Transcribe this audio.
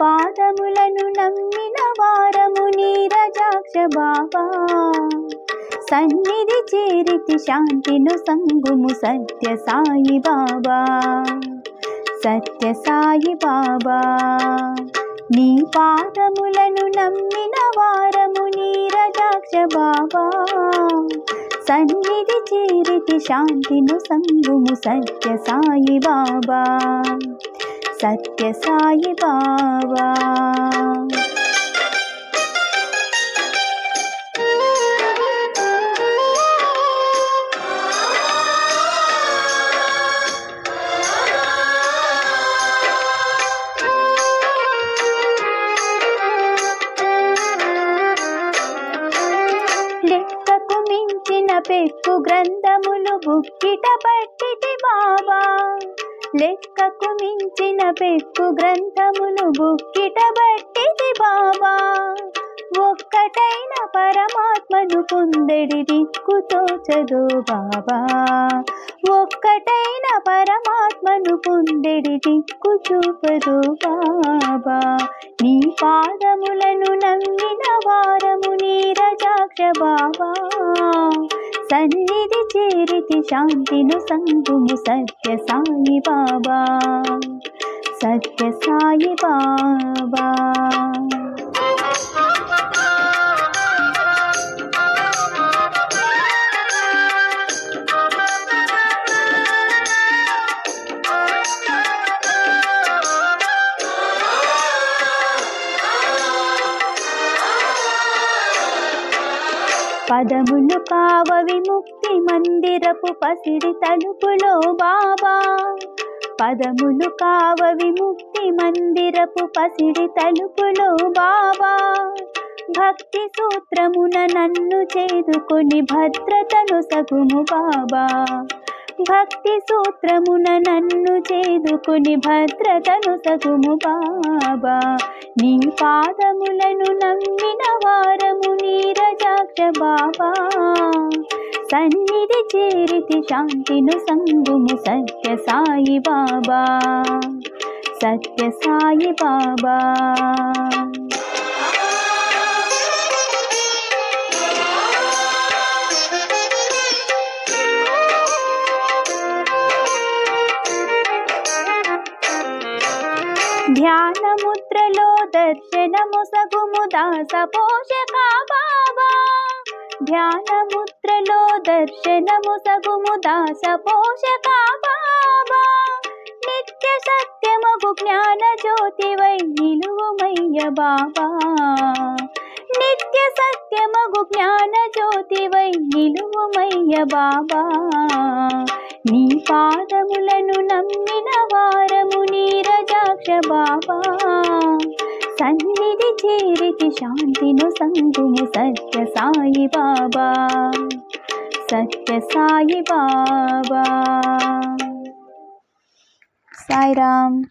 పాదములను నమ్మిన వారము నీరజాక్ష బాబా. సన్నిధి చేరితి శాంతిను సంగుము సత్య సాయి బాబా. సత్య సాయి బాబా. నీ పాదములను నమ్మిన వారము నీరజాక్ష బాబా. సన్నిధి చేరితి శాంతిను సంగుము సత్య సాయి బాబా. సత్య సాయి బాబా లెక్కకు మించిన పెక్కు గ్రంథములు బుక్కిట పట్టిటి బాబా లెక్కకు మించిన పెక్కు గ్రంథమును బుక్కిట బట్టిది బాబా. ఒక్కటైన పరమాత్మను పొందడి దిక్కుతో చదువు బాబా. ఒక్కటైన పరమాత్మను పొందడి దిక్కు చూపదు బాబా. నీ పాదములను నమ్మిన వారము నీరజాక్ష బాబా. సన్నిధి చేరితి శాంతిను సంగుము సత్య సాయి బాబా. సత్య సాయి బాబా. పదములు కావ విముక్తి మందిరపు పసిడి తలుపులో బాబా. పదములు కావ విముక్తి మందిరపు పసిడి తలుపులో బాబా. భక్తి సూత్రమున నన్ను చేదుకొని భద్రతను సగుము బాబా. భక్తి సూత్రమున నన్ను చేదుకొని భద్రతను సగుము బాబా. నీ పాదములను నమ్మిన వారు నీరజాక్ష బాబా సన్నిధి చేరితి శాంతిను సంగుము సత్య సాయి బాబా. సత్య సాయి బాబా. ధ్యానముద్రలో దర్శనము సగుము దాస పోషక బాబా. ధ్యానముద్రలో దర్శనము సగుము దాస పోషక బాబా. నిత్య సత్యమగు జ్ఞాన జ్యోతివై నిలువుమయ్య బాబా. నిత్య సత్యమగు జ్ఞాన జ్యోతివై నిలువుమయ్య బాబా. నీ పాదములను నమ్మి నీరజాక్ష బాబా. సన్నిధి చేరితి శాంతిను సంగుము సత్య సాయి బాబా. సత్య సాయి బాబా. సాయిరామ్.